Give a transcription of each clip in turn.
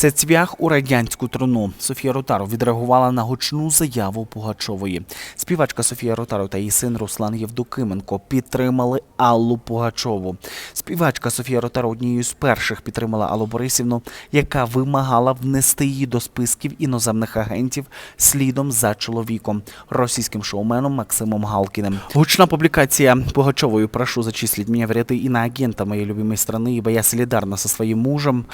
Це цвях у радянську труну. Софія Ротаров відреагувала на гучну заяву Пугачової. Співачка Софія Ротаров та її син Руслан Євдокименко підтримали Аллу Пугачову. Співачка Софія Ротаров однією з перших підтримала Аллу Борисівну, яка вимагала внести її до списків іноземних агентів слідом за чоловіком, російським шоуменом Максимом Галкіним. Гучна публікація Пугачовою «Прошу зачислить меня в ряды иноагента моей любимой страны, ибо я солідарна со своїм мужем».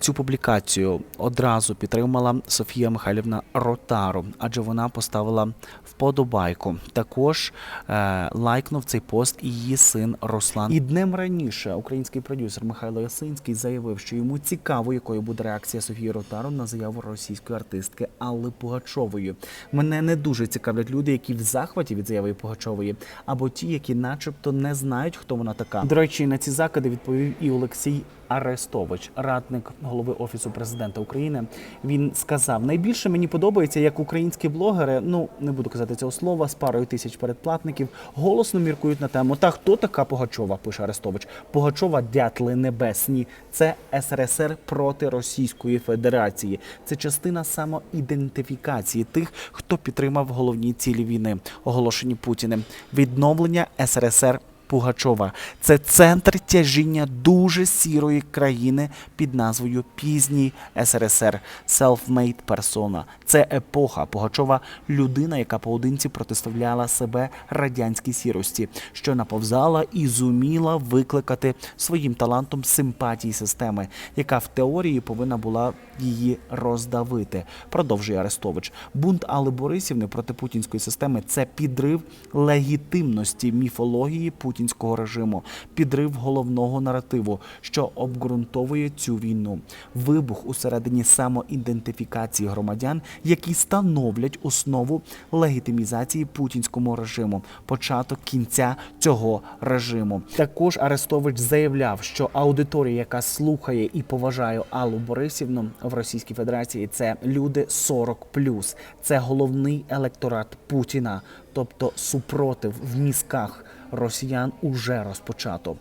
Цю публікацію одразу підтримала Софія Михайлівна Ротару, адже вона поставила вподобайку. Також е, лайкнув цей пост її син Руслан. І днем раніше український продюсер Михайло Ясинський заявив, що йому цікаво, якою буде реакція Софії Ротару на заяву російської артистки Алли Пугачової. Мене не дуже цікавлять люди, які в захваті від заяви Пугачової, або ті, які, начебто, не знають, хто вона така. До речі, на ці закиди відповів і Олексій Арестович, радник голови офісу президента України. Він сказав: найбільше мені подобається, як українські блогери, ну не буду казати цього слова, з парою тисяч передплатників голосно міркують на тему. Та хто така Пугачова? пише Арестович. Пугачова дятли небесні. Це СРСР проти Російської Федерації. Це частина самоідентифікації тих, хто підтримав головні цілі війни, оголошені Путіним. Відновлення СРСР Пугачова. Це центр тяжіння дуже сірої країни під назвою Пізній СРСР Self-Made Persona. Це епоха Пугачова, людина, яка поодинці протиставляла себе радянській сірості, що наповзала і зуміла викликати своїм талантом симпатії системи, яка в теорії повинна була її роздавити. Продовжує Арестович. Бунт Алли Борисівни проти путінської системи це підрив легітимності міфології путінського режиму, підрив головного наративу, що обґрунтовує цю війну, вибух усередині самоідентифікації громадян, які становлять основу легітимізації путінському режиму, початок кінця цього режиму. Також Арестович заявляв, що аудиторія, яка слухає і поважає Аллу Борисівну в Російській Федерації, це люди 40+. Це головний електорат Путіна, тобто супротив в мізках росіян уже розпочато.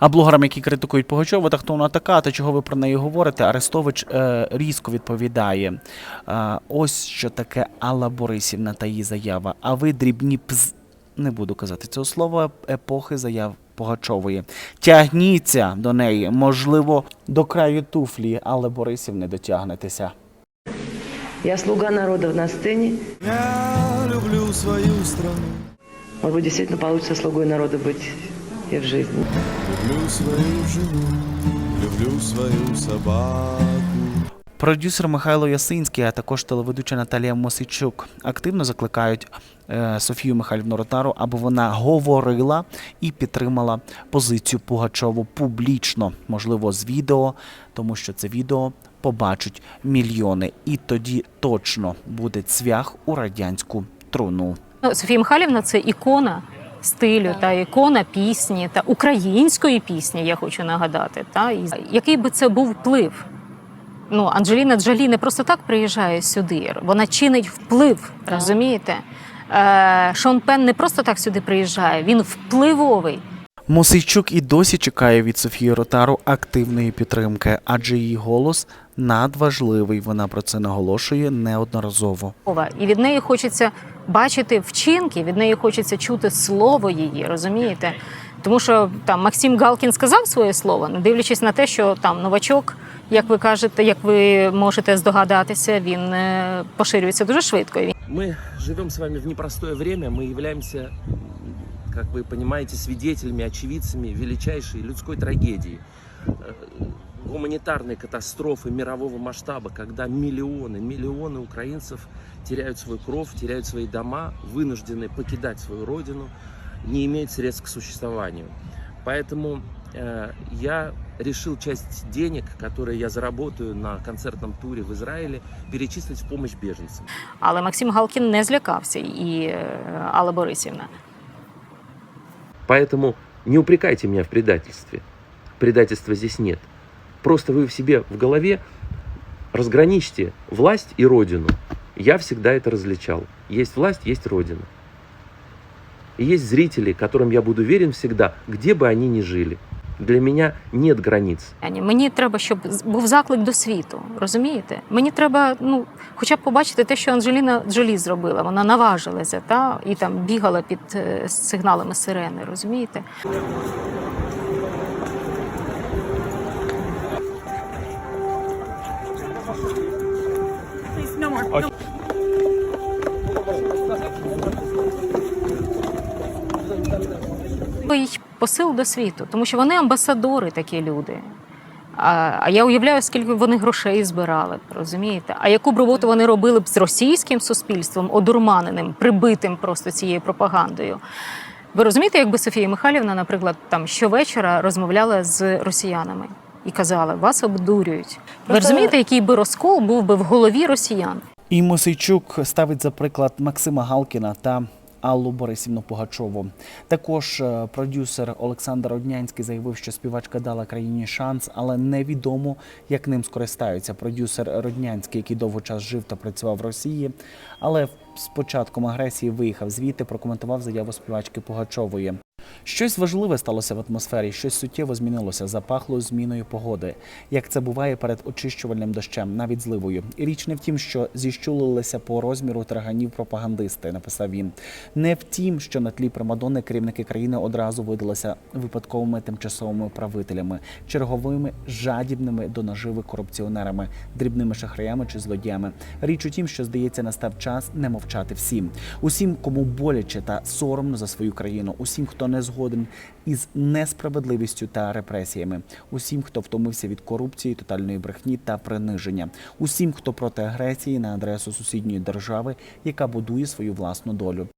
А блогерам, які критикують Пугачова, та хто вона така, та чого ви про неї говорите, Арестович е, різко відповідає. Е, ось що таке Алла Борисівна та її заява. А ви дрібні пз. Не буду казати цього слова епохи заяв Пугачової. Тягніться до неї, можливо, до краю туфлі, але Борисівни дотягнетеся. Я слуга народа на сцене. Я люблю свою страну, Может быть, действительно получится слугой народа быть и в жизни. люблю свою жену, люблю свою собаку. Продюсер Михайло Ясинський, а також телеведуча Наталія Мосичук активно закликають е, Софію Михайлівну Ротару, аби вона говорила і підтримала позицію Пугачову публічно, можливо, з відео, тому що це відео побачать мільйони, і тоді точно буде цвях у радянську труну. Ну, Софія Михайлівна це ікона стилю та ікона пісні та української пісні, я хочу нагадати. Та і який би це був вплив? Ну, Анджеліна Джолі не просто так приїжджає сюди. Вона чинить вплив, розумієте? Е, Шон Пен не просто так сюди приїжджає, він впливовий. Мосейчук і досі чекає від Софії Ротару активної підтримки, адже її голос надважливий. Вона про це наголошує неодноразово. І від неї хочеться бачити вчинки, від неї хочеться чути слово її, розумієте? Тому що там Максим Галкін сказав своє слово, не дивлячись на те, що там новачок, як ви кажете, як ви можете здогадатися, він е, поширюється дуже швидко. І Мы живем с вами в непростое время, мы являемся, м, как вы понимаете, свидетелями, очевидцами величайшей людской трагедии, э, гуманитарной катастрофы мирового масштаба, когда миллионы, миллионы украинцев теряют свою кровь, теряют свои дома, вынуждены покидать свою родину, не имеют средств к существованию. Поэтому э, я решил часть денег, которые я заработаю на концертном туре в Израиле, перечислить в помощь беженцам. Але Максим Галкін не злякався і е, Алла Борисівна. Поэтому не упрекайте меня в предательстве. Предательства здесь нет. Просто вы в себе в голове разграничьте власть и родину. Я всегда это различал. Есть власть, есть родина. И есть зрители, которым я буду верен всегда, где бы они ни жили. Для меня нет границ. Ані, Мені треба, щоб з- був заклик до світу. Розумієте? Мені треба, ну, хоча б побачити те, що Анджеліна Джолі зробила. Вона наважилася та і там бігала під е, сигналами сирени. Розумієте? Й посил до світу, тому що вони амбасадори, такі люди. А, а я уявляю, скільки вони грошей збирали, розумієте? А яку б роботу вони робили б з російським суспільством, одурманеним, прибитим просто цією пропагандою. Ви розумієте, якби Софія Михайлівна, наприклад, там щовечора розмовляла з росіянами і казала, вас обдурюють. Ви розумієте, який би розкол був би в голові росіян? І Мосейчук ставить за приклад Максима Галкіна та Аллу Борисівну Пугачову. Також е, продюсер Олександр Роднянський заявив, що співачка дала країні шанс, але невідомо, як ним скористаються. Продюсер Роднянський, який довго час жив та працював в Росії, але з початком агресії виїхав звідти, прокоментував заяву співачки Пугачової. Щось важливе сталося в атмосфері, щось суттєво змінилося, запахло зміною погоди, як це буває перед очищувальним дощем, навіть зливою. І річ не в тім, що зіщулилися по розміру траганів пропагандисти, написав він. Не в тім, що на тлі примадонни керівники країни одразу видалися випадковими тимчасовими правителями, черговими жадібними до наживи корупціонерами, дрібними шахраями чи злодіями. Річ у тім, що здається, настав час не мовчати всім, усім, кому боляче та соромно за свою країну, усім, хто не згоден із несправедливістю та репресіями, усім, хто втомився від корупції, тотальної брехні та приниження, усім, хто проти агресії на адресу сусідньої держави, яка будує свою власну долю.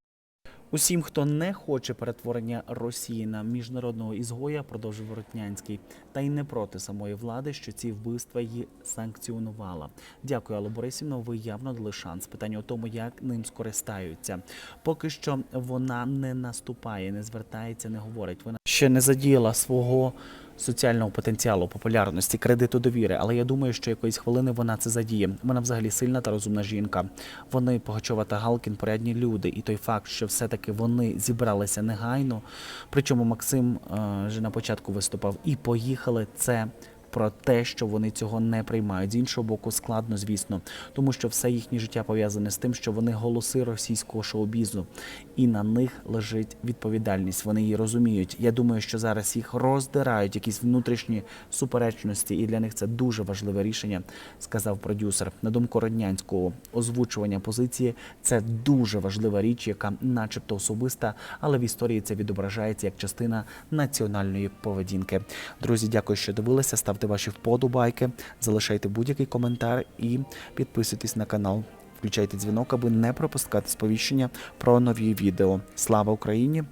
Усім, хто не хоче перетворення Росії на міжнародного ізгоя, продовжив Воротнянський, та й не проти самої влади, що ці вбивства її санкціонувала. Дякую, Алло Борисівна. Ви явно дали шанс. Питання у тому, як ним скористаються. Поки що вона не наступає, не звертається, не говорить. Вона ще не задіяла свого соціального потенціалу, популярності, кредиту довіри. Але я думаю, що якоїсь хвилини вона це задіє. Вона взагалі сильна та розумна жінка. Вони Погачова та Галкін порядні люди, і той факт, що все-таки вони зібралися негайно. Причому Максим е, вже на початку виступав і поїхали. Це про те, що вони цього не приймають. З іншого боку, складно, звісно, тому що все їхнє життя пов'язане з тим, що вони голоси російського шоу-бізу, і на них лежить відповідальність. Вони її розуміють. Я думаю, що зараз їх роздирають якісь внутрішні суперечності, і для них це дуже важливе рішення, сказав продюсер. На думку Роднянського, озвучування позиції це дуже важлива річ, яка, начебто, особиста, але в історії це відображається як частина національної поведінки. Друзі, дякую, що дивилися. Ставте ваші вподобайки, залишайте будь-який коментар і підписуйтесь на канал. Включайте дзвінок, аби не пропускати сповіщення про нові відео. Слава Україні!